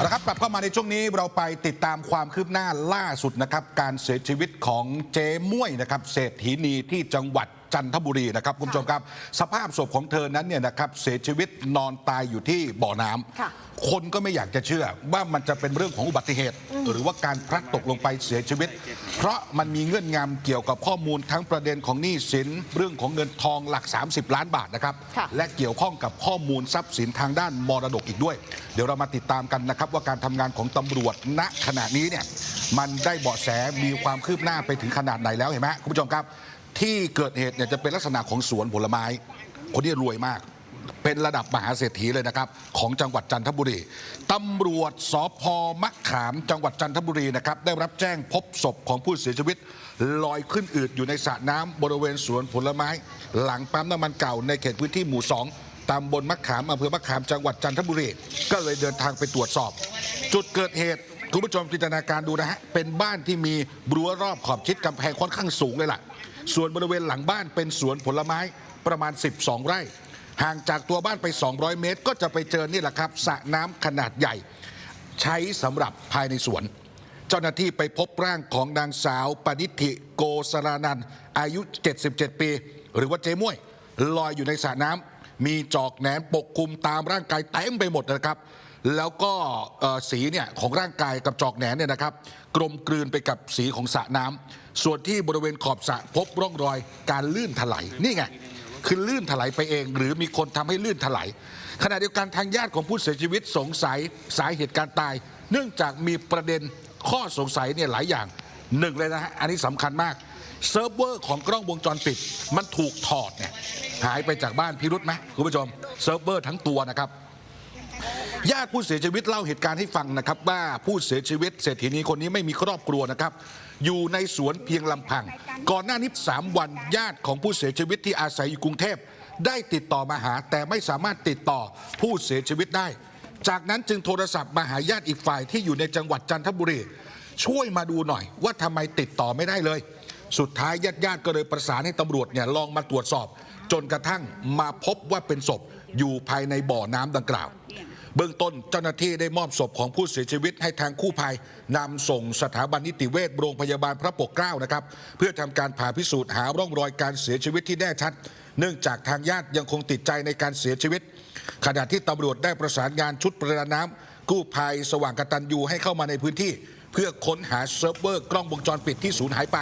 เอาละครับกลับเข้ามาในช่วงนี้เราไปติดตามความคืบหน้าล่าสุดนะครับ การเสียชีวิตของเจ๊ม่วยนะครับเศรษฐีนีที่จังหวัด จันทบุรีนะครับคุณผู้ชมครับ สภาพศพของเธอนั้นเนี่ยนะครับเสียชีวิตนอนตายอยู่ที่บ่อน้ำค่ะคนก็ไม่อยากจะเชื่อว่ามันจะเป็นเรื่องของอุบัติเหตุ หรือว่าการพลัดตกลงไปเสียชีวิต เพราะมันมีเงื่อนงำเกี่ยวกับข้อมูลทั้งประเด็นของหนี้สินเรื่องของเงินทองหลัก 30 ล้านบาทนะครับค่ะและเกี่ยวข้องกับข้อมูลทรัพย์สินทางด้านมรดกอีกด้วย เดี๋ยวเรามาติดตามกันนะครับว่าการทำงานของตำรวจณขณะนี้เนี่ยมันได้เบาะแสมีความคืบหน้าไปถึงขนาดไหนแล้วเห็นไหมคุณผู้ชมครับ ที่เกิดเหตุเนี่ยจะเป็นลักษณะของสวนผลไม้ คนที่รวยมาก เป็นระดับมหาเศรษฐีเลยนะครับ ของจังหวัดจันทบุรีตำรวจสพมะขามจังหวัดจันทบุรีนะครับ ได้รับแจ้งพบศพของผู้เสียชีวิต ลอยขึ้นอืดอยู่ในสระน้ำบริเวณสวนผลไม้ หลังปั๊มน้ำมันเก่าในเขตพื้นที่หมู่สองตำบลมะขามอำเภอมะขามจังหวัดจันทบุรีก็เลยเดินทางไปตรวจสอบ จุดเกิดเหตุคุณผู้ชมจินตนาการดูนะฮะ เป็นบ้านที่มีรั้วรอบขอบชิดกำแพงค่อนข้างสูงเลยล่ะส่วนบริเวณหลังบ้านเป็นสวนผลไม้ประมาณ 12 ไร่ ห่างจากตัวบ้านไป 200 เมตร ก็จะไปเจอนี่แหละครับสระน้ำขนาดใหญ่ ใช้สำหรับภายในสวน เจ้าหน้าที่ไปพบร่างของนางสาวปณิธิโกสรานันอายุ 77 ปี หรือว่าเจ๊ม่วย ลอยอยู่ในสระน้ำมีจอกแหนนปกคลุมตามร่างกายเต็มไปหมดนะครับ แล้วก็สีเนี่ยของร่างกายกับจอกแหนนเนี่ยนะครับ กลมกลืนไปกับสีของสระน้ำส่วนที่บริเวณขอบสระพบร่องรอยการลื่นถลายนี่ไงคือลื่นถลายไปเอง หรือมีคนทำให้ลื่นถลายขณะเดียวกันทางญาติของผู้เสียชีวิตสงสัยสาเหตุการตาย เนื่องจากมีประเด็นข้อสงสัยเนี่ยหลายอย่างหนึ่งเลยนะฮะอันนี้สำคัญมากเซิร์ฟเวอร์ของกล้องวงจรปิด มันถูกถอดเนี่ยหายไปจากบ้านพิรุษไหมคุณผู้ชมเซิร์ฟเวอร์ทั้งตัวนะครับ ญาติผู้เสียชีวิตเล่าเหตุการณ์ให้ฟังนะครับ ว่าผู้เสียชีวิตเศรษฐีนีคนนี้ไม่มีครอบครัวนะครับ อยู่ในสวนเพียงลำพัง ก่อนหน้านี้สามวันญาติของผู้เสียชีวิตที่อาศัยอยู่กรุงเทพได้ติดต่อมาหา แต่ไม่สามารถติดต่อผู้เสียชีวิตได้ จากนั้นจึงโทรศัพท์มาหาญาติอีกฝ่ายที่อยู่ในจังหวัดจันทบุรีช่วยมาดูหน่อย ว่าทำไมติดต่อไม่ได้เลย สุดท้ายญาติญาติก็เลยประสานให้ตำรวจเนี่ยลองมาตรวจสอบ จนกระทั่งมาพบว่าเป็นศพอยู่ภายในบ่อน้ำดังกล่าว เบื้องต้นเจ้าหน้าที่ได้มอบศพของผู้เสียชีวิตให้ทางกู้ภัยนำส่งสถาบันนิติเวชโรงพยาบาลพระปกเกล้านะครับ เพื่อทำการผ่าพิสูจน์หาร่องรอยการเสียชีวิตที่แน่ชัด เนื่องจากทางญาติยังคงติดใจในการเสียชีวิต ขณะที่ตำรวจได้ประสานงานชุดประดาน้ำกู้ภัยสว่างกตัญญูให้เข้ามาในพื้นที่ เพื่อค้นหาเซิร์ฟเวอร์กล้องวงจรปิดที่สูญหายไป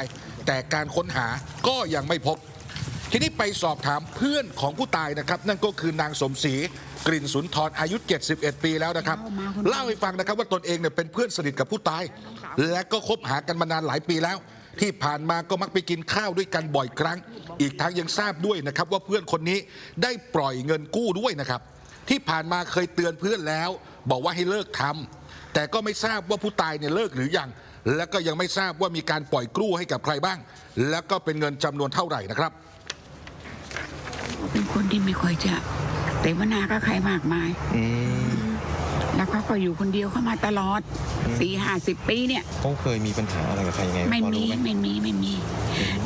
แต่การค้นหาก็ยังไม่พบ ทีนี้ไปสอบถามเพื่อนของผู้ตายนะครับ นั่นก็คือนางสมศรีกลิ่นสุนทรอายุ 71 ปีแล้วนะครับ เล่าให้ฟังนะครับว่าตนเองเนี่ยเป็นเพื่อนสนิทกับผู้ตาย และก็คบหากันมานานหลายปีแล้ว ที่ผ่านมาก็มักไปกินข้าวด้วยกันบ่อยครั้ง อีกทั้งยังทราบด้วยนะครับ ว่าเพื่อนคนนี้ได้ปล่อยเงินกู้ด้วยนะครับ ที่ผ่านมาเคยเตือนเพื่อนแล้ว บอกว่าให้เลิกทำแต่ก็ไม่ทราบว่าผู้ตายเนี่ยเลิกหรือยังและก็ยังไม่ทราบว่ามีการปล่อยกู้ให้กับใครบ้าง แล้วก็เป็นเงินจำนวนเท่าไหร่นะครับเป็น คนที่ไม่ค่อยจะเสวนากับใครมากมาย อืมแล้วเขาก็อยู่คนเดียวเข้ามาตลอดสี่ห้าสิบปีเนี่ย เขาเคยมีปัญหาอะไรกับใครยังไงไม่พอมีรู้ไหมไม่มีไม่มี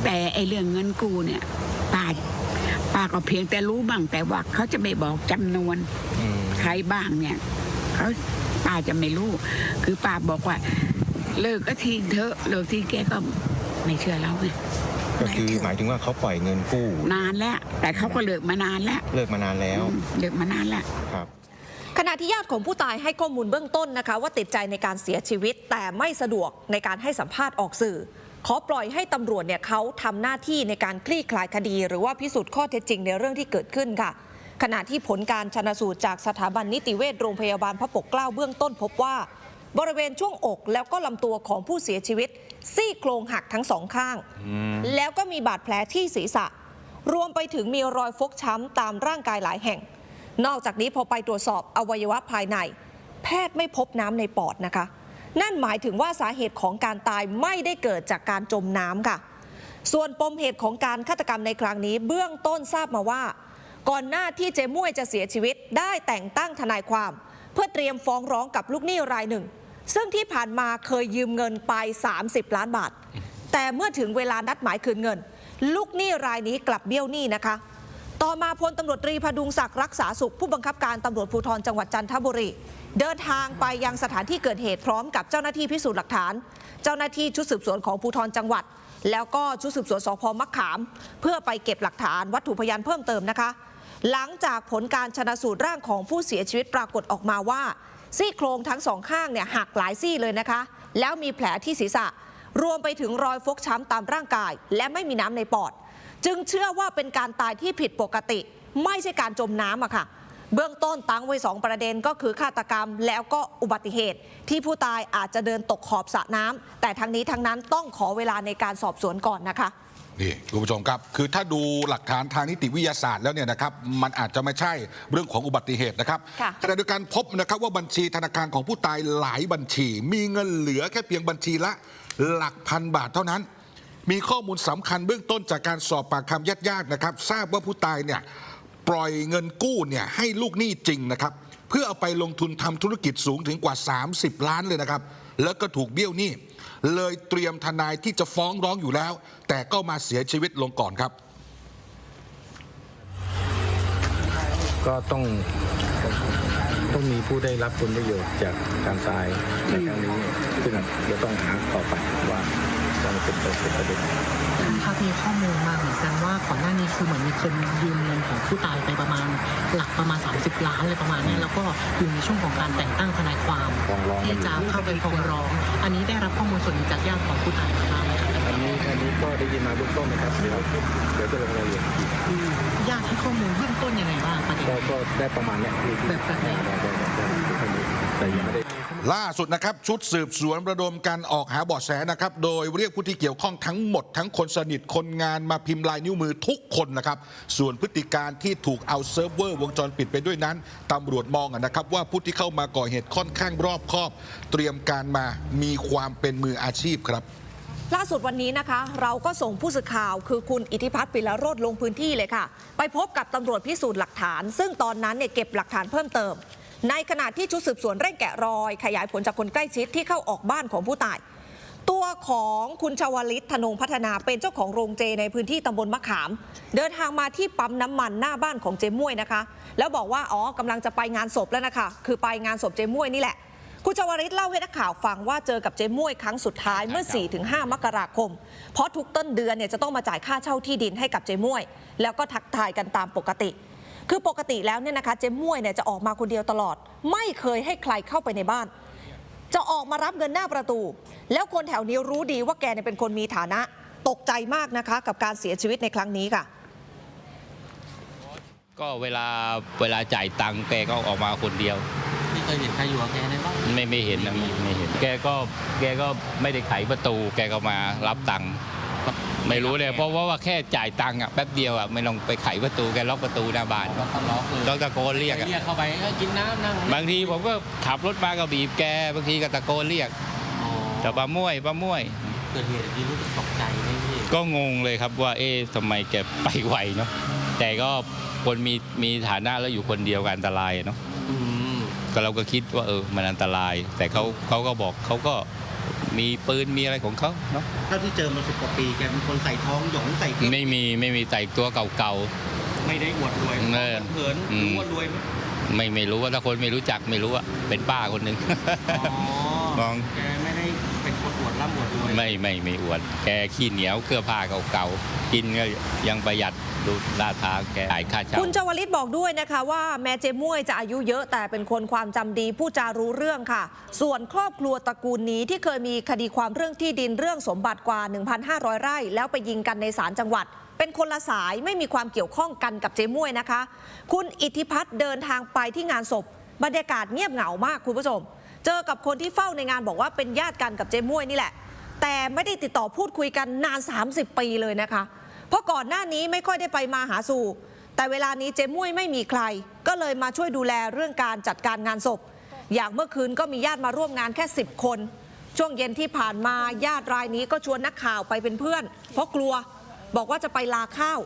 แต่ไอเรื่องเงินกู้เนี่ยป้าป้าก็เพียงแต่รู้บ้างแต่ว่าเขาจะไม่บอกจำนวน อืมใครบ้างเนี่ยเขาป้าจะไม่รู้ คือป้าบอกว่า เลิกก็ทิ้งเถอะเลิกทิ้งแกก็ไม่เชื่อเราไง ก็คือหมายถึงว่าเขาปล่อยเงินกู้ นานแล้ว แต่เขาก็เลิกมานานแล้วเลิกมานานแล้วอืมเลิกมานานแล้วครับขณะที่ญาติของผู้ตายให้ข้อมูลเบื้องต้นนะคะ ว่าติดใจในการเสียชีวิต แต่ไม่สะดวกในการให้สัมภาษณ์ออกสื่อ ขอปล่อยให้ตำรวจเนี่ยเขาทำหน้าที่ในการคลี่คลายคดี หรือว่าพิสูจน์ข้อเท็จจริงในเรื่องที่เกิดขึ้นค่ะ ขณะที่ผลการชนสูตรจากสถาบันนิติเวชโรงพยาบาลพระปกเกล้าเบื้องต้นพบว่า บริเวณช่วงอกแล้วก็ลำตัวของผู้เสียชีวิต ซี่โครงหักทั้งสองข้าง แล้วก็มีบาดแผลที่ศีรษะ รวมไปถึงมีรอยฟกช้ำตามร่างกายหลายแห่ง นอกจากนี้พอไปตรวจสอบอวัยวะภายใน แพทย์ไม่พบน้ำในปอดนะคะ นั่นหมายถึงว่าสาเหตุของการตายไม่ได้เกิดจากการจมน้ำค่ะ ส่วนปมเหตุของการฆาตกรรมในครั้งนี้ เบื้องต้นทราบมาว่า ก่อนหน้าที่เจม่วยจะเสียชีวิต ได้แต่งตั้งทนายความ เพื่อเตรียมฟ้องร้องกับลูกหนี้รายหนึ่ง ซึ่งที่ผ่านมาเคยยืมเงินไป 30 ล้านบาท แต่เมื่อถึงเวลานัดหมายคืนเงิน ลูกหนี้รายนี้กลับเบี้ยวหนี้นะคะ ต่อมาพลตำรวจตรีพดุงศักดิ์รักษาสุขผู้บังคับการตำรวจภูธรจังหวัดจันทบุรีเดินทางไปยังสถานที่เกิดเหตุพร้อมกับเจ้าหน้าที่พิสูจน์หลักฐาน เจ้าหน้าที่ชุดสืบสวนของภูธรจังหวัด แล้วก็ชุดสืบสวนสพมะขาม เพื่อไปเก็บหลักฐานวัตถุพยานเพิ่มเติมนะคะ หลังจากผลการชนะสูตรร่างของผู้เสียชีวิตปรากฏออกมาว่า ซี่โครงทั้งสองข้างเนี่ยหักหลายซี่เลยนะคะ แล้วมีแผลที่ศีรษะ รวมไปถึงรอยฟกช้ำตามร่างกาย และไม่มีน้ำในปอด จึงเชื่อว่าเป็นการตายที่ผิดปกติ ไม่ใช่การจมน้ำอะค่ะ เบื้องต้นตั้งไว้สองประเด็นก็คือฆาตกรรมแล้วก็อุบัติเหตุ ที่ผู้ตายอาจจะเดินตกขอบสระน้ำแต่ทั้งนี้ทั้งนั้นต้องขอเวลาในการสอบสวนก่อนนะคะ นี่คุณผู้ชมครับ คือถ้าดูหลักฐานทางนิติวิทยาศาสตร์แล้วเนี่ยนะครับมันอาจจะไม่ใช่เรื่องของอุบัติเหตุนะครับค่ะ ขณะเดียวกันพบนะครับว่าบัญชีธนาคารของผู้ตายหลายบัญชี มีเงินเหลือแค่เพียงบัญชีละ หลักพันบาทเท่านั้น มีข้อมูลสำคัญเบื้องต้นจากการสอบปากคำญาติๆนะครับ ทราบว่าผู้ตายเนี่ยปล่อยเงินกู้เนี่ยให้ลูกหนี้จริงนะครับ เพื่อเอาไปลงทุนทำธุรกิจสูงถึงกว่า 30 ล้านเลยนะครับ แล้วก็ถูกเบี้ยวหนี้ เลยเตรียมทนายที่จะฟ้องร้องอยู่แล้ว แต่ก็มาเสียชีวิตลงก่อนครับ ก็ต้องต้องมีผู้ได้รับผลประโยชน์จากการตายในครั้งนี้ซึ่งจะต้องหาต่อไปว่า ว่ามันเป็นตัวเป็นประเด็นครับมีข้อมูลมาเหมือนกันว่าก่อนหน้านี้คือเหมือนมีคนยืมเงินของผู้ตายไปประมาณหลักประมาณ 30 ล้านอะไรประมาณเนี้ยแล้วก็อยู่ในช่วงของการแต่งตั้งทนายความฟ้องร้องกันที่อยู่จะเข้าไปฟ้องร้อง อันนี้ได้รับข้อมูลส่วนหนึ่งจากญาติของผู้ตายมาบ้างไหมครับอันนี้อันนี้ก็ได้ยินมาเบื้องต้นนะครับเดี๋ยวเดี๋ยวจะลงรายละเอียดอีกญาติให้ข้อมูลเบื้องต้นยังไงบ้างประเด็นก็ก็ได้ประมาณเนี้ยที่ที่แบบแบบไหน ล่าสุดนะครับ ชุดสืบสวนระดมการออกหาเบาะแสนะครับ โดยเรียกผู้ที่เกี่ยวข้องทั้งหมด ทั้งคนสนิทคนงานมาพิมพ์ลายนิ้วมือทุกคนนะครับ ส่วนพฤติการที่ถูกเอาเซิร์ฟเวอร์วงจรปิดไปด้วยนั้นตำรวจมองนะครับ ว่าผู้ที่เข้ามาก่อเหตุค่อนข้างรอบคอบ เตรียมการมามีความเป็นมืออาชีพครับล่าสุดวันนี้นะคะ เราก็ส่งผู้สื่อข่าวคือคุณอิทธิพัฒน์ปิลโรดลงพื้นที่เลยค่ะ ไปพบกับตำรวจพิสูจน์หลักฐาน ซึ่งตอนนั้นเนี่ยเก็บหลักฐานเพิ่มเติม ในขณะที่ชุดสืบสวนเร่งแกะรอย ขยายผลจากคนใกล้ชิดที่เข้าออกบ้านของผู้ตาย ตัวของคุณชวลิตธนงพัฒนาเป็นเจ้าของโรงเจในพื้นที่ตำบลมะขาม เดินทางมาที่ปั๊มน้ำมันหน้าบ้านของเจม่วยนะคะ แล้วบอกว่าอ๋อกำลังจะไปงานศพแล้วนะคะ คือไปงานศพเจม่วยนี่แหละคุณชวริตเล่าให้นักข่าวฟังว่าเจอกับเจ๊ม่วยครั้งสุดท้ายเมื่อ 4-5 มกราคม เพราะทุกต้นเดือนเนี่ยจะต้องมาจ่ายค่าเช่าที่ดินให้กับเจ๊ม่วย แล้วก็ทักทายกันตามปกติ คือปกติแล้วเนี่ยนะคะเจ๊ม่วยเนี่ยจะออกมาคนเดียวตลอด ไม่เคยให้ใครเข้าไปในบ้าน จะออกมารับเงินหน้าประตู แล้วคนแถวนี้รู้ดีว่าแกเนี่ยเป็นคนมีฐานะ ตกใจมากนะคะกับการเสียชีวิตในครั้งนี้ค่ะ ก็เวลาเวลาจ่ายตังค์แกก็ออกมาคนเดียว ไม่เคยเห็นใครอยู่กับแกในบ้านไม่ไม่เห็นนะไม่ไม่เห็น แกก็แกก็ไม่ได้ไขประตู แกก็มารับตังค์ ไม่รู้เลยเพราะว่าว่าแค่จ่ายตังค์อะแป๊บเดียวอะไม่ต้องไปไขประตูแกล็อกประตูหน้าบ้านก็ล็อกเลยต้องตะโกนเรียกอะเรียกเข้าไปเอ้ยกินน้ำนั่งบางทีผมก็ขับรถมาก็บีบแกบางทีก็ตะโกนเรียกอ๋อแต่ป้าม่วยป้าม่วยเกิดเหตุที่รู้สึกตกใจไหมพี่ก็งงเลยครับว่าเอ๊ะทำไมแกไปไวเนาะแต่ก็คนมีมีฐานะแล้วอยู่คนเดียวกันอันตรายเนาะอืมก็เราก็คิดว่าเออมันอันตราย แต่เขาเขาก็บอกเขาก็ มีปืนมีอะไรของเขาเนาะเท่าที่เจอมาสิบกว่าปีแกเป็นคนใส่ท้องหยองใส่เก๊กไม่มีไม่มีแต่งตัวเก่า ไม่ได้อวดรวยเออเผินอืม รู้ว่ารวยไหมๆ ไม่ไม่รู้ว่าถ้าคนไม่รู้จักไม่รู้อะเป็นป้าคนหนึ่ง อ๋อมอง แกไม่ได้เป็นคนอวด ร่ำอวดรวยไม่ไม่ไม่อวดแกขี้เหนียวเครือผ้าเก่าๆกินก็ยังประหยัดดูลาดทางแกจ่ายค่าเช่าคุณจวลิตบอกด้วยนะคะว่าแม้เจม่วยจะอายุเยอะแต่เป็นคนความจำดีผู้จารู้เรื่องค่ะ ส่วนครอบครัวตระกูลนี้ที่เคยมีคดีความเรื่องที่ดินเรื่องสมบัติกว่า 1,500 ไร่ แล้วไปยิงกันในศาลจังหวัด เป็นคนละสายไม่มีความเกี่ยวข้องกันกับเจม่วยนะคะ คุณอิทธิพัฒน์เดินทางไปที่งานศพ บรรยากาศเงียบเหงามากคุณผู้ชม เจอกับคนที่เฝ้าในงานบอกว่าเป็นญาติกันกับเจม่วยนี่แหละ แต่ไม่ได้ติดต่อพูดคุยกันนาน 30 ปีเลยนะคะ เพราะก่อนหน้านี้ไม่ค่อยได้ไปมาหาสู่ แต่เวลานี้เจมุ้ยไม่มีใคร ก็เลยมาช่วยดูแลเรื่องการจัดการงานศพ อย่างเมื่อคืนก็มีญาติมาร่วมงานแค่ 10 คน ช่วงเย็นที่ผ่านมาญาติรายนี้ก็ชวนนักข่าวไปเป็นเพื่อน เพราะกลัวบอกว่าจะไปลาข้าว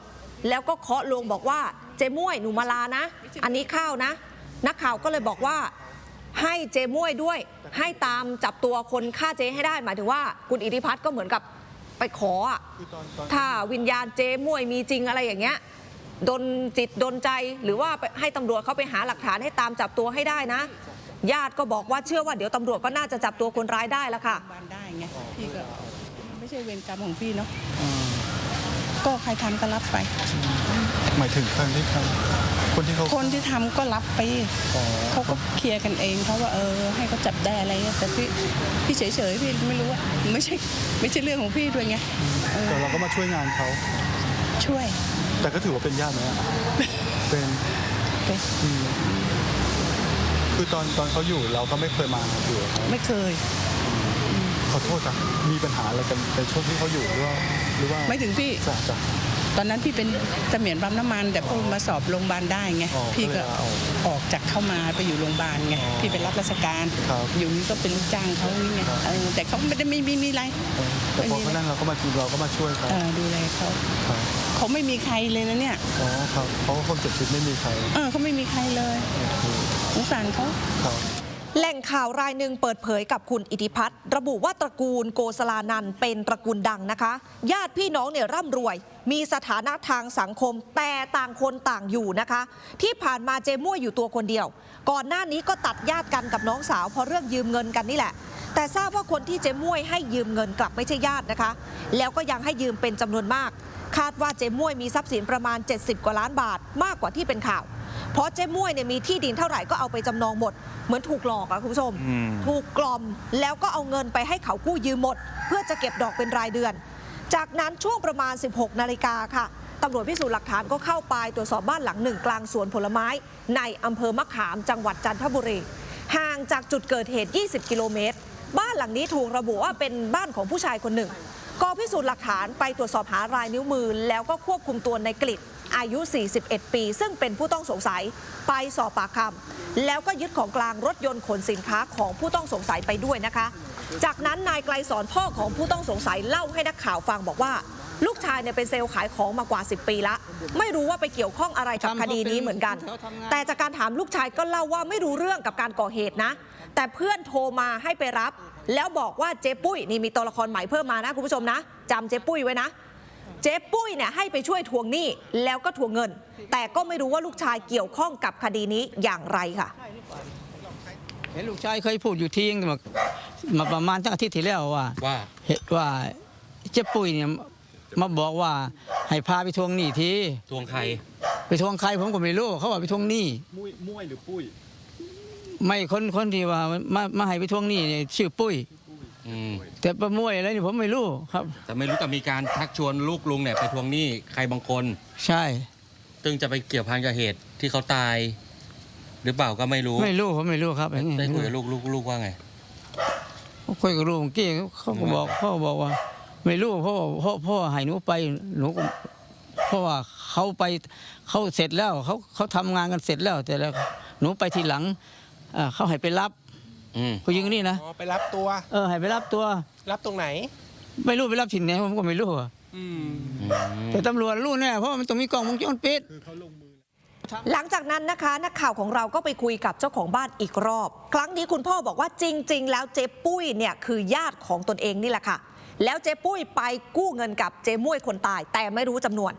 แล้วก็เคาะลงบอกว่าเจมุ้ยหนูมาลานะ อันนี้ข้าวนะ นักข่าวก็เลยบอกว่า ให้เจมุ้ยด้วย ให้ตามจับตัวคนฆ่าเจให้ได้ หมายถึงว่าคุณอิทธิพัฒน์ก็เหมือนกับไปขออะถ้าวิญญาณเจมุ้ยมีจริงอะไรอย่างเงี้ยดนจิตดนใจหรือว่าไปให้ตำรวจเขาไปหาหลักฐานให้ตามจับตัวให้ได้นะ ญาติก็บอกว่าเชื่อว่าเดี๋ยวตำรวจก็น่าจะจับตัวคนร้ายได้แล้วค่ะ บ้านได้ไงพี่ก็ไม่ใช่เวรกรรมของพี่เนาะก็ใครทำก็รับไป หมายถึงคนที่ทำ คนที่เขาคนที่ทำก็รับไปเขาก็เคลียร์กันเองเขาว่าเออ ให้เขาจับได้อะไรเงี้ยแต่พี่พี่เฉยๆพี่ไม่รู้ว่าไม่ใช่ไม่ใช่เรื่องของพี่ด้วยไงเออแต่เราก็มาช่วยงานเขา ช่วย แต่ก็ถือว่าเป็นญาติไหมอะเป็นเป็น อืมคือตอนตอนเขาอยู่เราก็ไม่เคยมาอยู่กับเขาไม่เคย ขอโทษจ้ะมีปัญหาอะไรกันในช่วงที่เขาอยู่หรือว่าหรือว่าไม่ถึงพี่ จ้ะจ้ะ ตอนนั้นพี่เป็นเสมียนปั๊มน้ำมัน แต่พอมาสอบโรงพยาบาลได้ไงอ๋อพี่ก็ก็เลยลาออกออกจากเข้ามาไปอยู่โรงพยาบาลไงอ๋อพี่ไปรับราชการ ครับอยู่นี่ก็เป็นลูกจ้างเขานี่ไงครับ เออแต่เขาไม่ได้ไม่มีมีอะไรเออแต่พอเขานั่นเราก็มาเราก็มาช่วยเขาเออดูแลเขาครับเขาไม่มีใครเลยนะเนี่ยอ๋อครับเพราะว่าคนเจ็บชีวิตไม่มีใครเออเขาไม่มีใครเลยสงสารเขาครับ แหล่งข่าวรายหนึ่งเปิดเผยกับคุณอิทธิพัฒน์ระบุว่าตระกูลโกสลานันเป็นตระกูลดังนะคะ ญาติพี่น้องเนี่ยร่ำรวย มีสถานะทางสังคมแต่ต่างคนต่างอยู่นะคะ ที่ผ่านมาเจมั่วอยู่ตัวคนเดียว ก่อนหน้านี้ก็ตัดญาติกันกับน้องสาวเพราะเรื่องยืมเงินกันนี่แหละ แต่ทราบว่าคนที่เจม่วยให้ยืมเงินกลับไม่ใช่ญาตินะคะ แล้วก็ยังให้ยืมเป็นจำนวนมาก คาดว่าเจม่วยมีทรัพย์สินประมาณ 70 กว่าล้านบาท มากกว่าที่เป็นข่าว เพราะเจ๊ม่วยเนี่ยมีที่ดินเท่าไหร่ก็เอาไปจำนองหมด เหมือนถูกหลอกอะคุณผู้ชมถูกกล่อมแล้วก็เอาเงินไปให้เขากู้ยืมหมด เพื่อจะเก็บดอกเป็นรายเดือน จากนั้นช่วงประมาณ 16 นาฬิกาค่ะตำรวจพิสูจน์หลักฐานก็เข้าไปตรวจสอบบ้านหลังหนึ่งกลางสวนผลไม้ ในอำเภอมะขามจังหวัดจันทบุรี ห่างจากจุดเกิดเหตุ 20 กิโลเมตร บ้านหลังนี้ถูกระบุว่าเป็นบ้านของผู้ชายคนหนึ่งกองพิสูจน์หลักฐานไปตรวจสอบหารายนิ้วมือ แล้วก็ควบคุมตัวในกลิด อายุ 41 ปี ซึ่งเป็นผู้ต้องสงสัยไปสอบปากคำแล้วก็ยึดของกลางรถยนต์ขนสินค้าของผู้ต้องสงสัยไปด้วยนะคะ จากนั้นนายไกลสอนพ่อของผู้ต้องสงสัยเล่าให้นักข่าวฟังบอกว่าลูกชายเนี่ยเป็นเซลล์ขายของมากว่า 10 ปีละ ไม่รู้ว่าไปเกี่ยวข้องอะไรกับคดีนี้เหมือนกัน แต่จากการถามลูกชายก็เล่าว่าไม่รู้เรื่องกับการก่อเหตุนะ แต่เพื่อนโทรมาให้ไปรับ แล้วบอกว่าเจ๊ปุ้ยนี่มีตัวละครใหม่เพิ่มมานะคุณผู้ชมนะจำเจ๊ปุ้ยไว้นะ เจ๊ปุ้ยเนี่ยให้ไปช่วยทวงหนี้แล้วก็ทวงเงิน แต่ก็ไม่รู้ว่าลูกชายเกี่ยวข้องกับคดีนี้อย่างไรค่ะเห็นลูกชายเคยพูดอยู่ทีนึงมามาประมาณตั้งอาทิตย์ที่แล้วว่าว่าเห็นว่าเจ๊ปุ้ยเนี่ยมาบอกว่าให้พาไปทวงหนี้ทีทวงใคร ไปทวงใครผมก็ไม่รู้เขาว่าไปทวงหนี้มุ้ยมุ้ยหรือปุ้ยไม่คนคนที่ว่ามามาให้ไปทวงหนี้เนี่ยชื่อปุ้ย อืมแต่ประมวยอะไรนี่ผมไม่รู้ครับ แต่ไม่รู้แต่มีการทักชวนลูกลุงเนี่ยไปทวงหนี้ใครบางคน ใช่ ซึ่งจะไปเกี่ยวพันกับเหตุที่เขาตาย หรือเปล่าก็ไม่รู้ไม่รู้ผมไม่รู้ครับอย่างนี้ได้คุยกับลูกลูกลูกว่าไง คุยกับลูกเมื่อกี้เขาก็บอกเขาก็บอกว่า ไม่รู้เพราะว่าพ่อพ่อให้หนูไปหนูก็เพราะว่าเขาไปเขาเสร็จแล้วเขาเขาทำงานกันเสร็จแล้ว แต่แล้วหนูไปทีหลังอ่าเขาให้ไปรับ อืม ผู้หญิงคนนี่นะ อ๋อไปรับตัว เออให้ไปรับตัว รับตรงไหน ไม่รู้ไปรับที่ไหนผมก็ไม่รู้อะอืม แต่ตำรวจรู้แน่เพราะว่ามันต้องมีกล้องวงจรปิด หลังจากนั้นนะคะ นักข่าวของเราก็ไปคุยกับเจ้าของบ้านอีกรอบ ครั้งนี้คุณพ่อบอกว่าจริง ๆ แล้วเจ๊ปุ้ยเนี่ยคือญาติของตนเองนี่แหละค่ะ แล้วเจ๊ปุ้ยไปกู้เงินกับเจ๊มุ้ยคนตาย แต่ไม่รู้จำนวน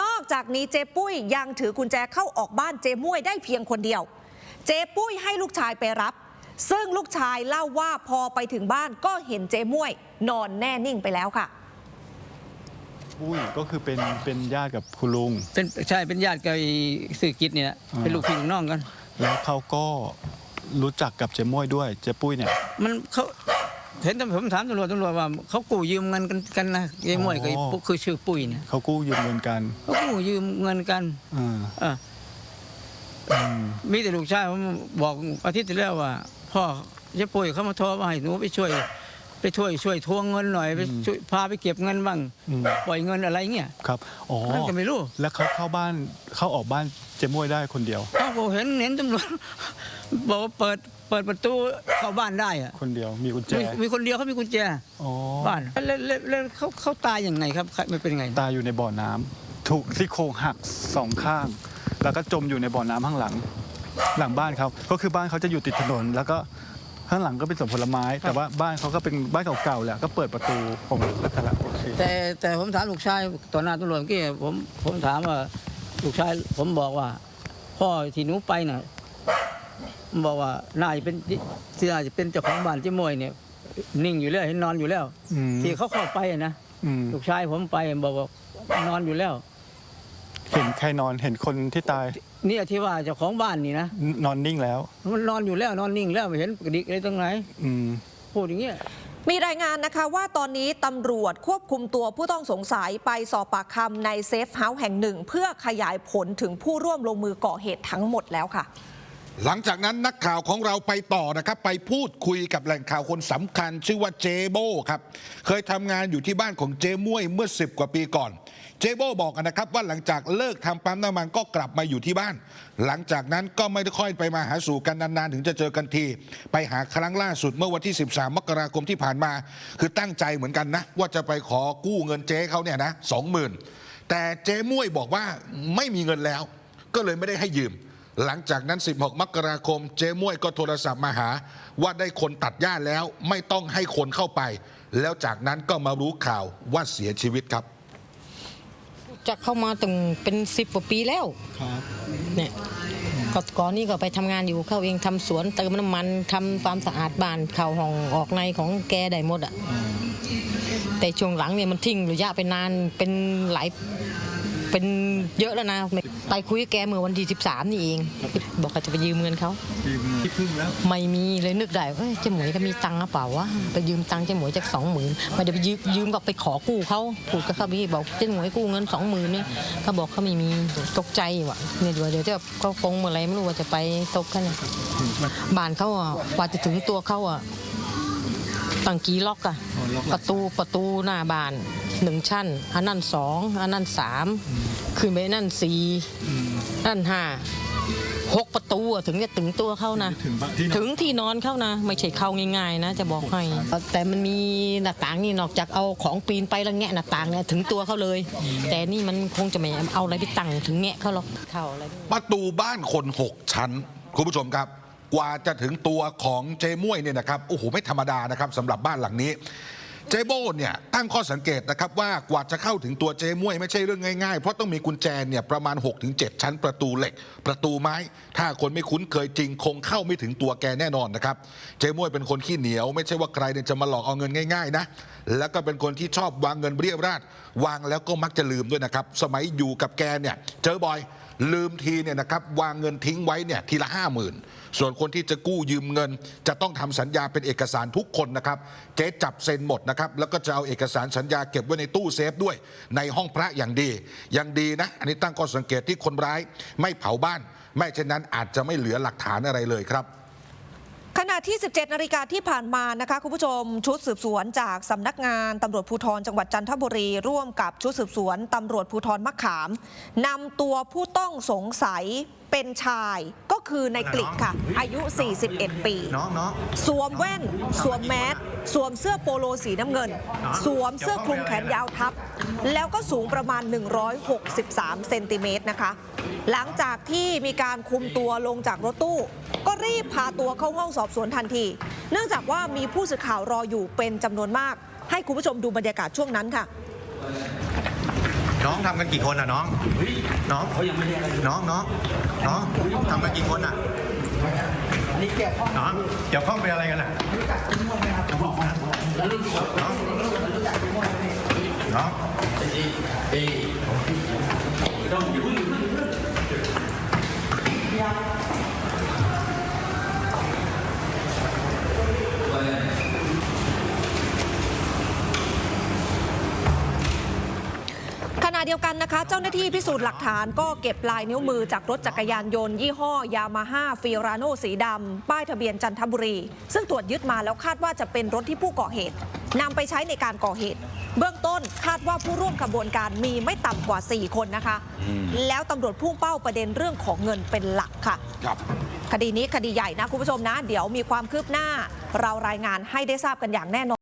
นอกจากนี้เจ๊ปุ้ยยังถือกุญแจเข้าออกบ้านเจ๊มุ้ยได้เพียงคนเดียว เจ๊ปุ้ยให้ลูกชายไปรับ ซึ่งลูกชายเล่าว่าพอไปถึงบ้านก็เห็นเจ๊มุ้ยนอนแน่นิ่งไปแล้วค่ะปุ้ยก็คือเป็นเป็นญาติกับคุณลุง เป็นใช่เป็นญาติกับไอ้สื่อกิจเนี่ยอ่าเป็นลูกพี่ลูกน้องกัน แล้วเขาก็รู้จักกับเจ๊ม้วยด้วยเจ๊ปุ้ยเนี่ย มันเขาเห็นตำผมถามตำรวจตำรวจว่าเขากู้ยืมเงินกันกันนะยายมวยกับไอ้ปุ๊กคือชื่อปุ้ยเนี่ยเขากู้ยืมเงินกันเขากู้ยืมเงินกันอ่าเอออืมมีแต่ลูกชายผมบอกอาทิตย์ที่แล้วว่า พ่อยายปุ้ยเขามาโทรมาให้หนูไปช่วย ไปช่วยช่วยทวงเงินหน่อยไปช่วยพาไปเก็บเงินบ้างอืม ปล่อยเงินอะไรเงี้ยครับอ๋อนั่นก็ไม่รู้แล้วเขาเข้าบ้านเข้าออกบ้านเจ๊ม้วยได้คนเดียว เขาก็เห็นเห็นตำรวจบอกว่าเปิดเปิดประตูเข้าบ้านได้อะคนเดียวมีกุญแจมีมีคนเดียวเขามีกุญแจอ๋อบ้านแล้วแล้วแล้วเขาเขาตายยังไงครับไม่เป็นไง ตายอยู่ในบ่อน้ำถูกซี่โครงหักสองข้าง แล้วก็จมอยู่ในบ่อน้ำข้างหลัง หลังบ้านเขาก็คือบ้านเขาจะอยู่ติดถนน แล้วก็ข้างหลังก็เป็นสวนผลไม้ แต่ว่าบ้านเขาก็เป็นบ้านเก่าๆแหละก็เปิดประตูผมก็ละโอเคแต่แต่ผมถามลูกชายต่อหน้าตำรวจเมื่อกี้ผมผมถามว่าลูกชายผมบอกว่า พ่อที่หนูไปน่ะบอกว่าน่าจะเป็นที่น่าจะเป็นเจ้าของบ้านเจ้ามวยเนี่ยนิ่งอยู่แล้วเห็นนอนอยู่แล้ว อืมที่เขาเข้าไปอะนะอืมลูกชายผมไปบอกว่านอนอยู่แล้ว เห็นใครนอนเห็นคนที่ตายเนี่ยที่ว่าเจ้าของบ้านนี่นะนอนนิ่งแล้ว มันนอนอยู่แล้วนอนนิ่งแล้วไม่เห็นกระดิกอะไรตรงไหนอืมพูดอย่างเงี้ยมีรายงานนะคะว่าตอนนี้ตำรวจควบคุมตัวผู้ต้องสงสัยไปสอบปากคำในเซฟเฮาส์แห่งหนึ่ง เพื่อขยายผลถึงผู้ร่วมลงมือก่อเหตุทั้งหมดแล้วค่ะ หลังจากนั้นนักข่าวของเราไปต่อนะครับ ไปพูดคุยกับแหล่งข่าวคนสำคัญ ชื่อว่าเจโบครับ เคยทำงานอยู่ที่บ้านของเจม่วยเมื่อ 10 กว่าปีก่อน เจโบบอกนะครับว่าหลังจากเลิกทำปั๊มน้ำมันก็กลับมาอยู่ที่บ้าน หลังจากนั้นก็ไม่ได้ค่อยไปมาหาสู่กันนานๆ ถึงจะเจอกันที ไปหาครั้งล่าสุดเมื่อวันที่ 13 มกราคมที่ผ่านมา คือตั้งใจเหมือนกันนะ ว่าจะไปขอกู้เงินเจ๊เขาเนี่ยนะสองหมื่นแต่เจ๊ม่วยบอกว่าไม่มีเงินแล้ว ก็เลยไม่ได้ให้ยืม หลังจากนั้น 16 มกราคม เจ๊ม่วยก็โทรศัพท์มาหา ว่าได้คนตัดหญ้าแล้วไม่ต้องให้คนเข้าไป แล้วจากนั้นก็มารู้ข่าวว่าเสียชีวิตครับ จะเข้ามาตั้งเป็นสิบกว่าปีแล้วครับเนี่ยก็ก่อนนี้ก็ไปทำงานอยู่เข้าเองทำสวนเติมน้ำมันทำความสะอาดบ้านเข้าห้องออกในของแกได้หมดอะ แต่ช่วงหลังเนี่ยมันทิ้งระยะไปนานเป็นหลาย เป็นเยอะแล้วนะไปคุยกับแกเมื่อวันที่13 นี่เอง บอกว่าจะไปยืมเงินเขาที่พึ่งแล้วไม่มีเลยนึกได้เอ้ยเจ๊หมวยก็มีตังค์หรือเปล่าวะไปยืมตังค์เจ๊หมวยจากสองหมื่นไม่ได้ไปยืมยืมก็ไปขอกู้เขาพูดกับเขาพี่บอกเจ๊หมวยกู้เงินสองหมื่นเนี่ยเขาบอกเขาไม่มีตกใจว่ะเนี่ยเดี๋ยวเดี๋ยวจะเขาคงเมื่อไหรไม่รู้ว่าจะไปตกกันเนี่ยบ้านเขาอะกว่าจะถึงตัวเขาอะตั้งกี่ล็อกอะประตูประตูหน้าบ้าน หนึ่งชั้น อันนั้นสองอันนั้นสามขึ้นไปนั่นสี่นั่นห้าหกประตูอะถึงจะถึงตัวเขานะ ถึงบ้านที่นอน ถึงที่นอนเขานะ ไม่ใช่เข้าง่ายๆ นะ จะบอกให้ แต่มันมีหน้าต่างนี่นอกจากเอาของปีนไปแล้วแงะหน้าต่างเนี่ยถึงตัวเขาเลย แต่นี่มันคงจะไม่เอาอะไรไปตั้งถึงแงะเขาหรอกเข้าอะไร ประตูบ้านคน 6 ชั้น คุณผู้ชมครับ กว่าจะถึงตัวของเจม่วยเนี่ยนะครับ โอ้โห ไม่ธรรมดานะครับสำหรับบ้านหลังนี้ เจโบเนี่ยตั้งข้อสังเกตนะครับว่ากว่าจะเข้าถึงตัวเจม่วยไม่ใช่เรื่องง่ายๆ เพราะต้องมีกุญแจเนี่ยประมาณ 6-7 ชั้นประตูเหล็ก ประตูไม้ ถ้าคนไม่คุ้นเคยจริงคงเข้าไม่ถึงตัวแกแน่นอนนะครับ เจม่วยเป็นคนขี้เหนียว ไม่ใช่ว่าใครเนี่ยจะมาหลอกเอาเงินง่ายๆนะแล้วก็เป็นคนที่ชอบวางเงินเรียบราดวางแล้วก็มักจะลืมด้วยนะครับสมัยอยู่กับแกเนี่ยเจอบ่อย ลืมทีเนี่ยนะครับวางเงินทิ้งไว้เนี่ยทีละห้าหมื่นส่วนคนที่จะกู้ยืมเงิน จะต้องทำสัญญาเป็นเอกสารทุกคนนะครับ เจ๊จับเซ็นหมดนะครับ แล้วก็จะเอาเอกสารสัญญาเก็บไว้ในตู้เซฟด้วย ในห้องพระอย่างดียังดีนะ อันนี้ตั้งข้อสังเกตที่คนร้ายไม่เผาบ้าน ไม่เช่นนั้นอาจจะไม่เหลือหลักฐานอะไรเลยครับ ขณะที่ 17 นาฬิกาที่ผ่านมานะคะคุณผู้ชม ชุดสืบสวนจากสำนักงานตำรวจภูธรจังหวัดจันทบุรี ร่วมกับชุดสืบสวนตำรวจภูธรมะขามนำตัวผู้ต้องสงสัย เป็นชายก็คือในกลิกค่ะ อายุ 41 ปีน้องน้องสวมแว่น สวมแมสสวมเสื้อโปโลสีน้ำเงิน สวมเสื้อคลุมแขนยาวทับ แล้วก็สูงประมาณ 163 เซนติเมตรนะคะ หลังจากที่มีการคุมตัวลงจากรถตู้ ก็รีบพาตัวเข้าห้องสอบสวนทันที เนื่องจากว่ามีผู้สื่อข่าวรออยู่เป็นจำนวนมาก ให้คุณผู้ชมดูบรรยากาศช่วงนั้นค่ะ น้องทำกันกี่คนอะน้อง น้องเขายังไม่ได้อะไรน้องน้องน้องทำกันกี่คนอะน้องเกี่ยวข้องเป็นอะไรกันอะน้องน้องขณะ เดียวกันนะคะ เจ้าหน้าที่พิสูจน์หลักฐานก็เก็บลายนิ้วมือจากรถจักรยานยนต์ ยี่ห้อยามาฮ่าฟีราโนสีดำป้ายทะเบียนจันทบุรี ซึ่งตรวจยึดมาแล้วคาดว่าจะเป็นรถที่ผู้ก่อเหตุนำไปใช้ในการก่อเหตุ เบื้องต้นคาดว่าผู้ร่วมขบวนการมีไม่ต่ำกว่า 4 คนนะคะ แล้วตำรวจพุ่งเป้าประเด็นเรื่องของเงินเป็นหลักค่ะครับคดีนี้คดีใหญ่นะคุณผู้ชมนะ เดี๋ยวมีความคืบหน้า เรารายงานให้ได้ทราบกันอย่างแน่นอน